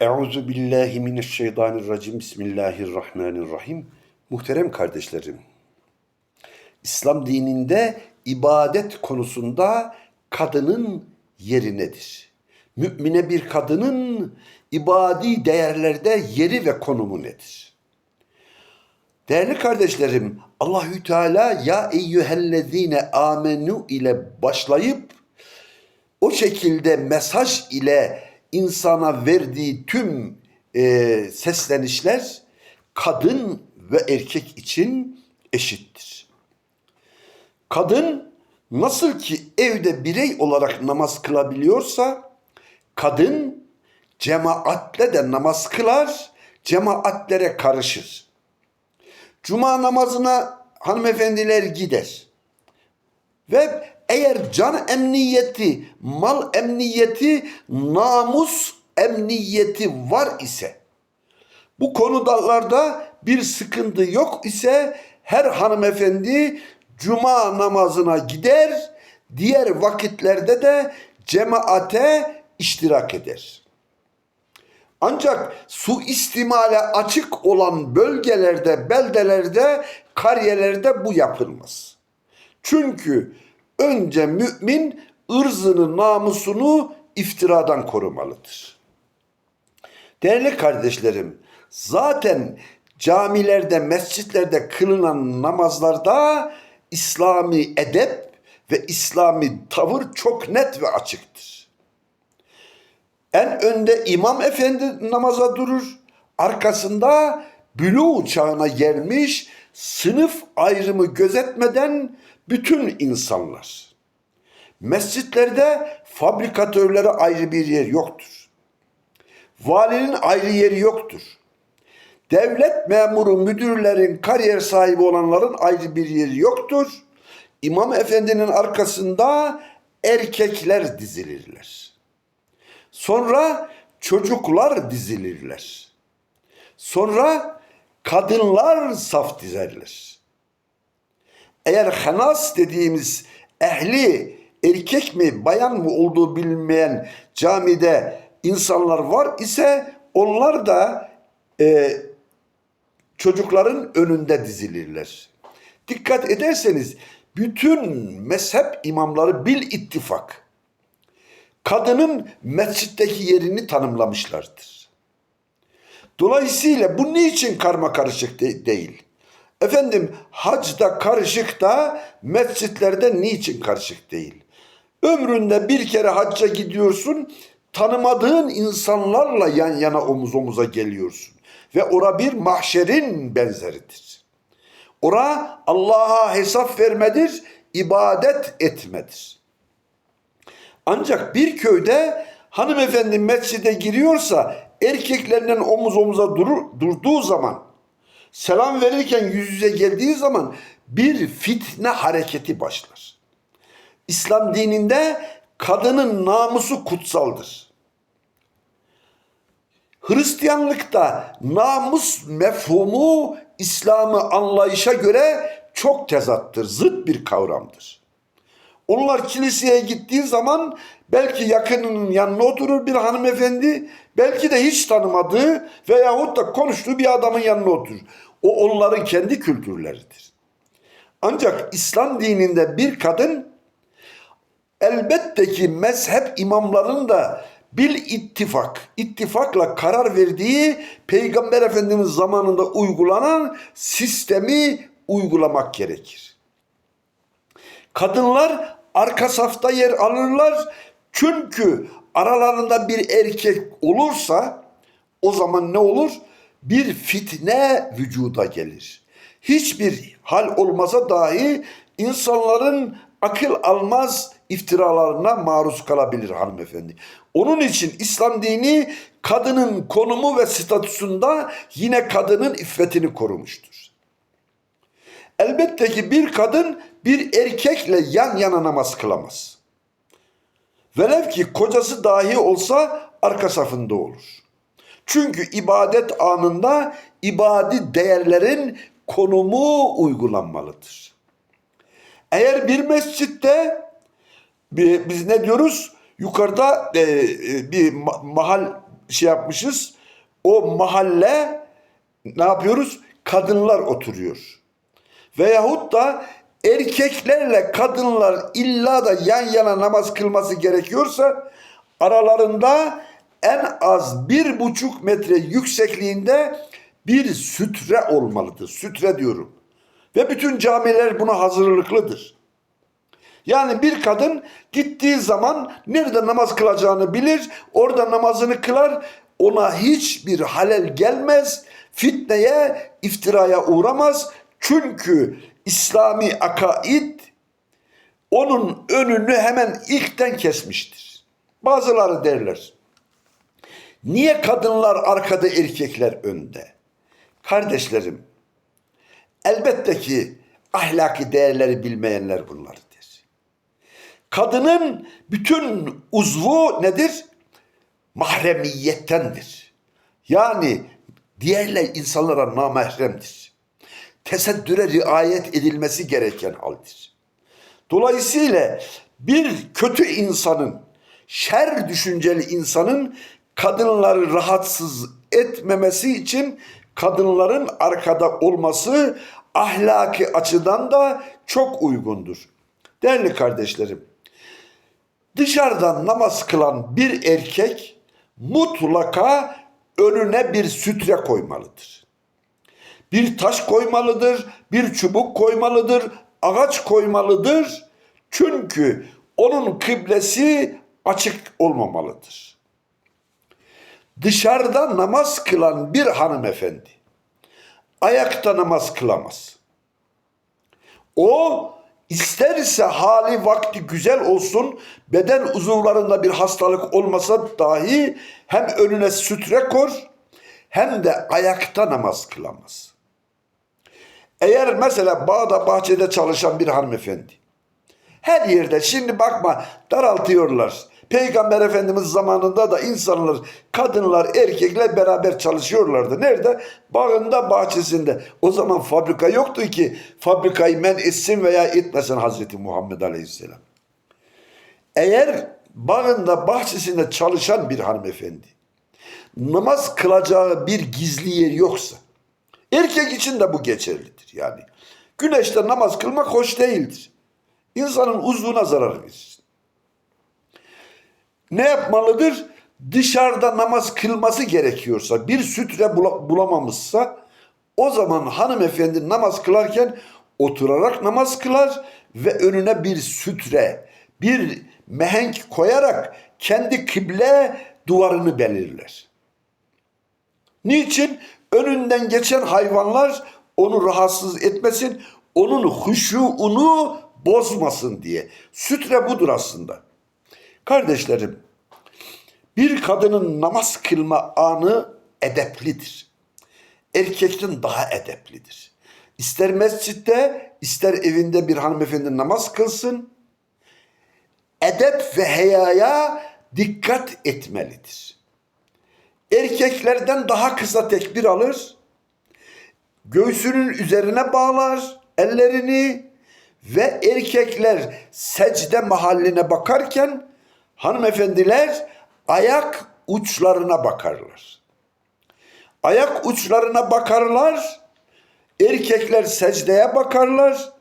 Euzu billahi mineşşeytanirracim. Bismillahirrahmanirrahim. Muhterem kardeşlerim. İslam dininde ibadet konusunda kadının yeri nedir? Mümine bir kadının ibadi değerlerde yeri ve konumu nedir? Değerli kardeşlerim, Allahü Teala ya eyyühellezine amenu ile başlayıp o şekilde mesaj ile insana verdiği tüm e, seslenişler kadın ve erkek için eşittir. Kadın nasıl ki evde birey olarak namaz kılabiliyorsa kadın cemaatle de namaz kılar, cemaatlere karışır. Cuma namazına hanımefendiler gider. Ve eğer can emniyeti, mal emniyeti, namus emniyeti var ise, bu konudalarda bir sıkıntı yok ise her hanımefendi cuma namazına gider, diğer vakitlerde de cemaate iştirak eder. Ancak su istimale açık olan bölgelerde, beldelerde, kariyelerde bu yapılmaz. Çünkü önce mümin ırzını, namusunu iftiradan korumalıdır. Değerli kardeşlerim, zaten camilerde, mescitlerde kılınan namazlarda İslami edep ve İslami tavır çok net ve açıktır. En önde imam efendi namaza durur. Arkasında bülû çağına gelmiş sınıf ayrımı gözetmeden bütün insanlar. Mescitlerde fabrikatörlere ayrı bir yer yoktur. Valinin ayrı yeri yoktur. Devlet memuru, müdürlerin, kariyer sahibi olanların ayrı bir yeri yoktur. İmam efendinin arkasında erkekler dizilirler. Sonra çocuklar dizilirler. Sonra kadınlar saf dizerler. Eğer hanas dediğimiz ehli erkek mi bayan mı olduğu bilinmeyen camide insanlar var ise onlar da e, çocukların önünde dizilirler. Dikkat ederseniz bütün mezhep imamları bil ittifak kadının mescitteki yerini tanımlamışlardır. Dolayısıyla bu niçin karma karışık de- değil? Efendim hacda karışık da mescitlerde niçin karışık değil? Ömründe bir kere hacca gidiyorsun, tanımadığın insanlarla yan yana omuz omuza geliyorsun. Ve ora bir mahşerin benzeridir. Ora Allah'a hesap vermedir, ibadet etmedir. Ancak bir köyde hanımefendi mescide giriyorsa erkeklerinin omuz omuza durur, durduğu zaman selam verirken yüz yüze geldiği zaman bir fitne hareketi başlar. İslam dininde kadının namusu kutsaldır. Hristiyanlıkta namus mefhumu İslam'ı anlayışa göre çok tezattır, zıt bir kavramdır. Onlar kiliseye gittiği zaman belki yakınının yanına oturur bir hanımefendi, belki de hiç tanımadığı veyahut da konuştuğu bir adamın yanına oturur. O onların kendi kültürleridir. Ancak İslam dininde bir kadın elbette ki mezhep imamlarının da bil ittifak, ittifakla karar verdiği Peygamber Efendimiz zamanında uygulanan sistemi uygulamak gerekir. Kadınlar arka safta yer alırlar. Çünkü aralarında bir erkek olursa o zaman ne olur? Bir fitne vücuda gelir. Hiçbir hal olmasa dahi insanların akıl almaz iftiralarına maruz kalabilir hanımefendi. Onun için İslam dini kadının konumu ve statüsünde yine kadının iffetini korumuştur. Elbette ki bir kadın bir erkekle yan yana namaz kılamaz. Velev ki kocası dahi olsa arka safında olur. Çünkü ibadet anında ibadi değerlerin konumu uygulanmalıdır. Eğer bir mescitte bi- biz ne diyoruz? Yukarıda e, e, bir ma- mahal şey yapmışız. O mahalle ne yapıyoruz? Kadınlar oturuyor. Veyahut da erkeklerle kadınlar illa da yan yana namaz kılması gerekiyorsa aralarında en az bir buçuk metre yüksekliğinde bir sütre olmalıdır. Sütre diyorum. Ve bütün camiler buna hazırlıklıdır. Yani bir kadın gittiği zaman nerede namaz kılacağını bilir, orada namazını kılar, ona hiçbir halel gelmez, fitneye, iftiraya uğramaz. Çünkü İslami akaid onun önünü hemen ilkten kesmiştir. Bazıları derler. Niye kadınlar arkada erkekler önde? Kardeşlerim, elbette ki ahlaki değerleri bilmeyenler bunlardır. Kadının bütün uzvu nedir? Mahremiyettendir. Yani diğerler insanlara namahremdir. Tesettüre riayet edilmesi gereken haldir. Dolayısıyla bir kötü insanın, şer düşünceli insanın kadınları rahatsız etmemesi için kadınların arkada olması ahlaki açıdan da çok uygundur. Değerli kardeşlerim, dışarıdan namaz kılan bir erkek mutlaka önüne bir sütre koymalıdır. Bir taş koymalıdır, bir çubuk koymalıdır, ağaç koymalıdır. Çünkü onun kıblesi açık olmamalıdır. Dışarıda namaz kılan bir hanımefendi ayakta namaz kılamaz. O isterse hali vakti güzel olsun, beden uzuvlarında bir hastalık olmasa dahi hem önüne sütre kor hem de ayakta namaz kılamaz. Eğer mesela bağda bahçede çalışan bir hanımefendi her yerde şimdi bakma daraltıyorlar. Peygamber Efendimiz zamanında da insanlar, kadınlar, erkekler beraber çalışıyorlardı. Nerede? Bağında, bahçesinde. O zaman fabrika yoktu ki fabrikayı men etsin veya etmesin Hazreti Muhammed Aleyhisselam. Eğer bağında, bahçesinde çalışan bir hanımefendi namaz kılacağı bir gizli yer yoksa erkek için de bu geçerlidir yani. Güneşte namaz kılmak hoş değildir. İnsanın uzvuna zarar verir ne yapmalıdır? Dışarıda namaz kılması gerekiyorsa, bir sütre bulamamışsa o zaman hanımefendi namaz kılarken oturarak namaz kılar ve önüne bir sütre, bir mehenk koyarak kendi kıble duvarını belirler. Niçin? Önünden geçen hayvanlar onu rahatsız etmesin, onun huşuunu bozmasın diye. Sütre budur aslında. Kardeşlerim, bir kadının namaz kılma anı edeplidir. Erkekten daha edeplidir. İster mescitte, ister evinde bir hanımefendi namaz kılsın, edep ve heyaya dikkat etmelidir. Erkeklerden daha kısa tekbir alır, göğsünün üzerine bağlar ellerini ve erkekler secde mahalline bakarken hanımefendiler ayak uçlarına bakarlar. Ayak uçlarına bakarlar, erkekler secdeye bakarlar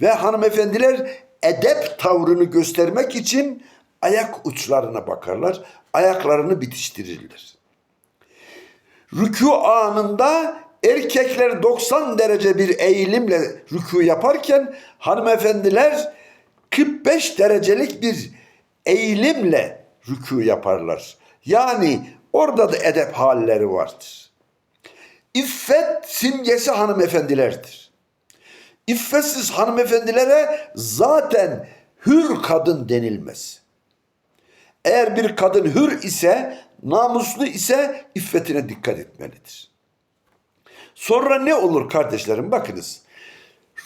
ve hanımefendiler edep tavrını göstermek için ayak uçlarına bakarlar, ayaklarını bitiştirirler. Rükû anında erkekler 90 derece bir eğilimle rükû yaparken hanımefendiler 45 derecelik bir eğilimle rükû yaparlar. Yani orada da edep halleri vardır. İffet simgesi hanımefendilerdir. İffetsiz hanımefendilere zaten hür kadın denilmez. Eğer bir kadın hür ise, namuslu ise iffetine dikkat etmelidir. Sonra ne olur kardeşlerim bakınız.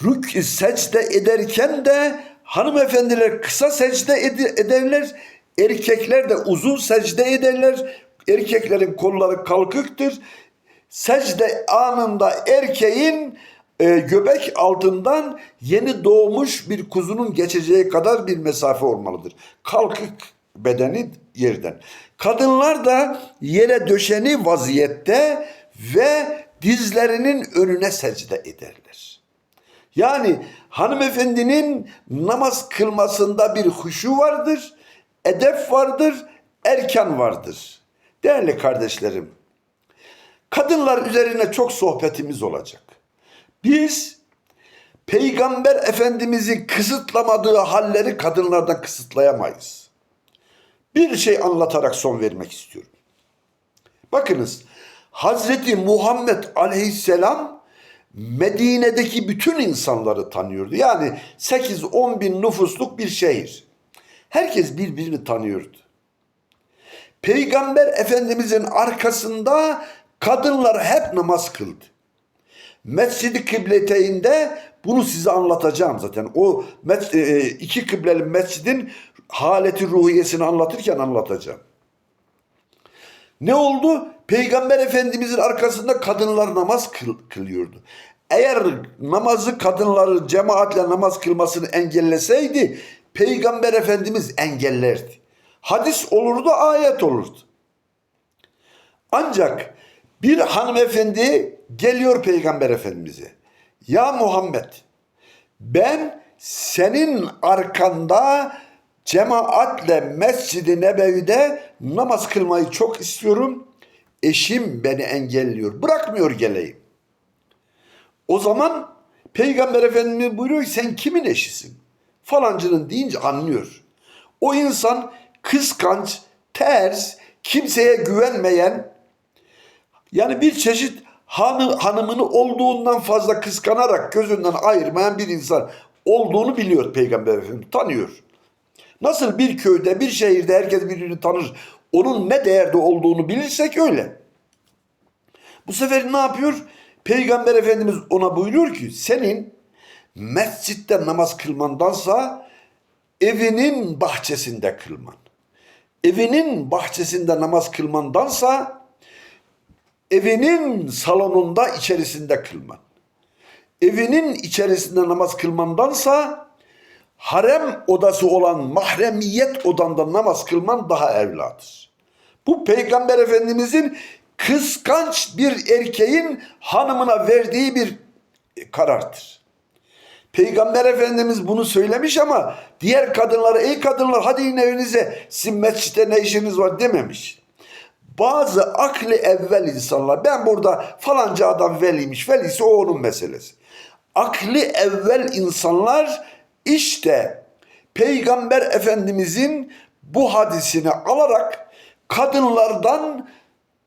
Rük secde ederken de Hanımefendiler kısa secde ed- ederler. Erkekler de uzun secde ederler. Erkeklerin kolları kalkıktır. Secde anında erkeğin e, göbek altından yeni doğmuş bir kuzunun geçeceği kadar bir mesafe olmalıdır. Kalkık bedeni yerden. Kadınlar da yere döşeni vaziyette ve dizlerinin önüne secde ederler. Yani hanımefendinin namaz kılmasında bir huşu vardır, edep vardır, erkan vardır. Değerli kardeşlerim, kadınlar üzerine çok sohbetimiz olacak. Biz Peygamber Efendimiz'i kısıtlamadığı halleri kadınlardan kısıtlayamayız. Bir şey anlatarak son vermek istiyorum. Bakınız Hazreti Muhammed Aleyhisselam Medine'deki bütün insanları tanıyordu. Yani 8-10 bin nüfusluk bir şehir. Herkes birbirini tanıyordu. Peygamber Efendimizin arkasında kadınlar hep namaz kıldı. Mescid-i Kıbleteyn'de bunu size anlatacağım zaten. O mes- e, iki kıbleli mescidin haleti ruhiyesini anlatırken anlatacağım. Ne oldu? Peygamber Efendimizin arkasında kadınlar namaz kıl- kılıyordu. Eğer namazı kadınları cemaatle namaz kılmasını engelleseydi Peygamber Efendimiz engellerdi. Hadis olurdu, ayet olurdu. Ancak bir hanımefendi geliyor Peygamber Efendimiz'e. Ya Muhammed ben senin arkanda cemaatle Mescid-i Nebevi'de namaz kılmayı çok istiyorum. Eşim beni engelliyor. Bırakmıyor geleyim. O zaman Peygamber Efendimiz buyuruyor ki sen kimin eşisin? Falancının deyince anlıyor. O insan kıskanç, ters, kimseye güvenmeyen, yani bir çeşit hanı, hanımını olduğundan fazla kıskanarak gözünden ayırmayan bir insan olduğunu biliyor Peygamber Efendimiz, tanıyor. Nasıl bir köyde, bir şehirde herkes birbirini tanır, onun ne değerde olduğunu bilirsek öyle. Bu sefer ne yapıyor? Peygamber Efendimiz ona buyuruyor ki senin mescitte namaz kılmandansa evinin bahçesinde kılman. Evinin bahçesinde namaz kılmandansa evinin salonunda içerisinde kılman. Evinin içerisinde namaz kılmandansa harem odası olan mahremiyet odanda namaz kılman daha evladır. Bu Peygamber Efendimizin kıskanç bir erkeğin hanımına verdiği bir karardır. Peygamber Efendimiz bunu söylemiş ama diğer kadınlara ey kadınlar hadi in evinize sizin mescitte ne işiniz var dememiş. Bazı akli evvel insanlar ben burada falanca adam veliymiş velisi o onun meselesi. Akli evvel insanlar işte Peygamber Efendimizin bu hadisini alarak kadınlardan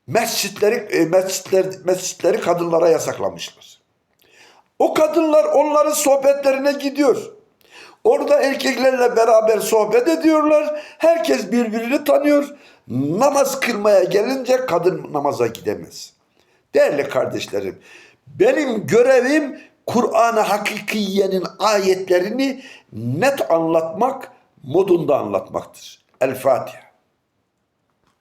mescitleri e, mescitler, mescitleri kadınlara yasaklamışlar. O kadınlar onların sohbetlerine gidiyor. Orada erkeklerle beraber sohbet ediyorlar. Herkes birbirini tanıyor. Namaz kılmaya gelince kadın namaza gidemez. Değerli kardeşlerim, benim görevim Kur'an-ı Hakikiye'nin ayetlerini net anlatmak, modunda anlatmaktır. El Fatiha.